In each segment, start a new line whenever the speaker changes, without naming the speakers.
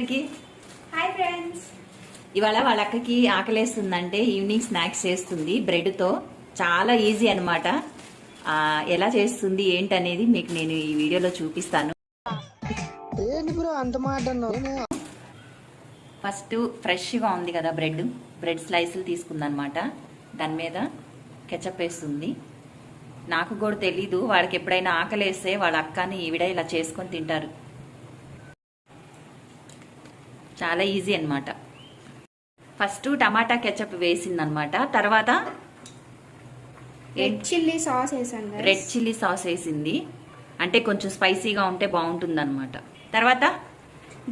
Hi friends
ఇవాళ వాళ్ళ అక్కకి ఆకలేస్తుందంటే ఈవినింగ్ స్నాక్స్ చేస్తుంది బ్రెడ్తో. చాలా ఈజీ అనమాట ఎలా చేస్తుంది ఏంటనేది మీకు నేను ఈ వీడియోలో చూపిస్తాను.
ఏంటి బ్రో అంత మాట అన్నావు?
ఫస్ట్ ఫ్రెష్గా ఉంది కదా బ్రెడ్. బ్రెడ్ స్లైసులు తీసుకుందనమాట దాని మీద కెచప్ వేస్తుంది. నాకు కూడా తెలీదు వాళ్ళకి ఎప్పుడైనా ఆకలేస్తే వాళ్ళ అక్కని ఈవిడ ఇలా చేసుకొని తింటారు. చాలా ఈజీ అన్నమాట. ఫస్ట్ టమాటా కెచప్ వేసిందనమాట తర్వాత
రెడ్ చిల్లీ సాస్ వేసాను.
రెడ్ చిల్లీ సాస్ వేసింది. అంటే కొంచెం స్పైసీగా ఉంటే బాగుంటుంది అనమాట తర్వాత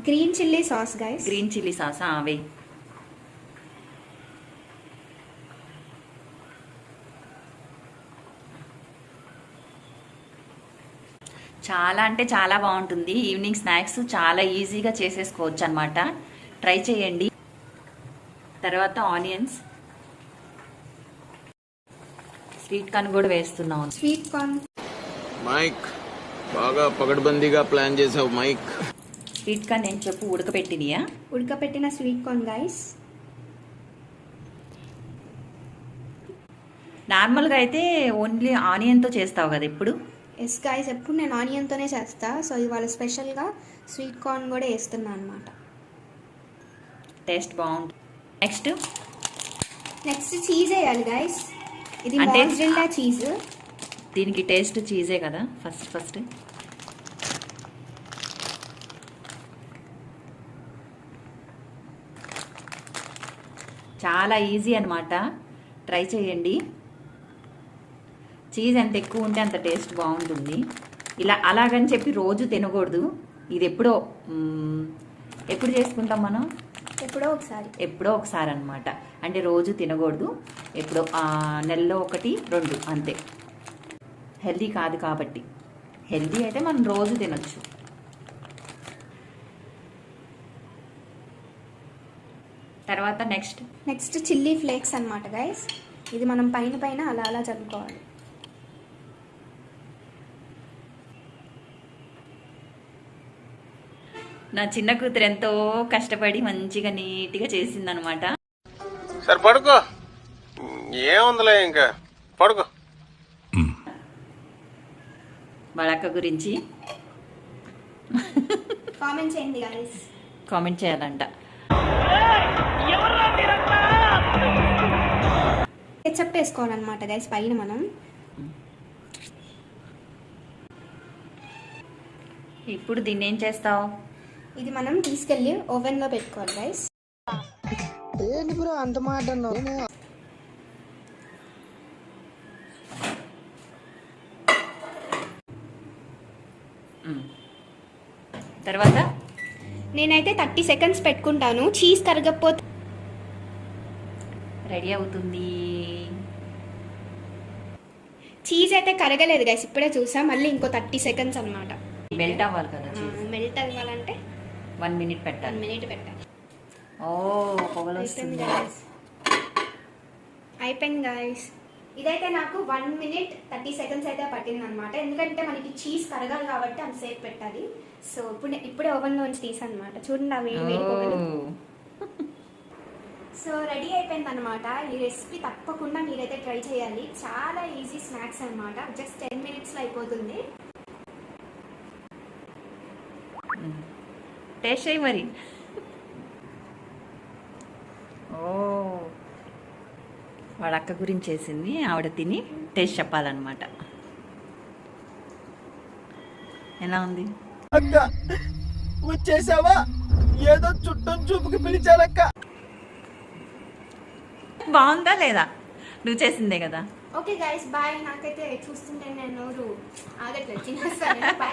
green chilli sauce guys
green chilli sauce అవే చాలా అంటే చాలా బాగుంటుంది. ఈవినింగ్ స్నాక్స్ చాలా ఈజీగా చేసేసుకోవచ్చు అనమాట ట్రై చేయండి. తర్వాత ఆనియన్స్ స్వీట్ కార్న్ కూడా వేస్తున్నాం.
స్వీట్ కార్న్
మైక్ బాగా పగడ్బందీగా ప్లాన్ చేసావు మైక్
స్వీట్ కార్న్ నేను చెప్పు ఉడకపెట్టినయా?
ఉడకపెట్టిన స్వీట్ కార్న్ గైస్
నార్మల్గా అయితే ఓన్లీ ఆనియన్తో చేస్తావు కదా ఇప్పుడు
ఎస్ గైస్ ఎప్పుడు నేను ఆనియన్తోనే చేస్తా. సో ఇవాళ స్పెషల్గా స్వీట్ కార్న్ కూడా వేస్తున్నా అనమాట
టేస్ట్ బాగుంటుంది. నెక్స్ట్?
నెక్స్ట్ చీజ్ వేయాలి గైస్ ఇది మాజరిల్లా చీజ్.
దీనికి టేస్ట్ చీజే కదా ఫస్ట్ ఫస్ట్. చాలా ఈజీ అన్నమాట. ట్రై చేయండి. చీజ్ ఎంత ఎక్కువ ఉంటే అంత టేస్ట్ బాగుంటుంది. ఇలా అలాగని చెప్పి రోజు తినకూడదు. ఇది ఎప్పుడో ఎప్పుడు చేసుకుంటాం మనం?
ఎప్పుడో ఒకసారి.
ఎప్పుడో ఒకసారి అనమాట అంటే రోజు తినకూడదు. ఎప్పుడో నెలలో ఒకటి రెండు అంతే. హెల్దీ కాదు కాబట్టి. హెల్దీ అయితే మనం రోజు తినొచ్చు. తర్వాత నెక్స్ట్.
నెక్స్ట్ చిల్లీ ఫ్లేక్స్ అన్నమాట గైస్ ఇది మనం పైన పైన అలా అలా చల్లుకోవాలి.
నా చిన్న కూతురు ఎంతో కష్టపడి మంచిగా నీట్గా చేసిందనమాట
సరే పడుకో. ఏముందిలే ఇంకా? పడుకో.
గురించి
కామెంట్ చేయండి
కామెంట్ చేయాలంట.
కెచప్ వేసుకోవాలన్నమాట గైస్ పైన మనం.
ఇప్పుడు దీన్ని ఏం చేస్తావు?
ఇది మనం తీసుకెళ్ళి ఓవెన్లో పెట్టుకోవాలి గైస్
ఏంటి బ్రో అంత మాట అన్నావు?
తర్వాత?
నేనైతే థర్టీ సెకండ్స్ పెట్టుకుంటాను. చీజ్ కరగకపోతే
రెడీ అవుతుంది.
చీజ్ అయితే కరగలేదు గైస్ ఇప్పుడే చూసా. మళ్ళీ ఇంకో థర్టీ సెకండ్స్ అనమాట
మెల్ట్ అవ్వాలి కదా
మెల్ట్ అవ్వాలంటే
వన్ మినిట్ పెట్టాలి.
మినిట్ పెట్టాలి.
ఓ పొగలు
అయిపోయింది
వస్తుంది.
guys. అయిపోయింది గాయస్ ఇదైతే నాకు వన్ మినిట్ థర్టీ సెకండ్స్ అయితే పట్టింది అనమాట ఎందుకంటే మనకి చీజ్ కరగాలి కాబట్టి అంతసేపు పెట్టాలి. సో ఇప్పుడు ఇప్పుడే ఓవెన్ లోంచి తీసాను అనమాట చూడండి
ఓ.
సో రెడీ అయిపోయింది అనమాట ఈ రెసిపీ తప్పకుండా మీరైతే ట్రై చేయాలి. చాలా ఈజీ స్నాక్స్ అన్నమాట. జస్ట్ టెన్ మినిట్స్లో అయిపోతుంది.
టేస్ట్ చేయి మరి. ఓ. వాళ్ళ అక్క గురించి చేసింది ఆవిడ తిని టేస్ట్ చెప్పాలన్నమాట. ఎలా ఉంది?
అక్క వచ్చేసావా? ఏదో చుట్టం చూపుకి పిలిచానక్క
బాగుందా లేదా? నువ్వు చేసిందే కదా.
ఓకే గైస్ బాయ్ నాకైతే చూస్తుంటే నేను నోరు ఆగట్లేదు.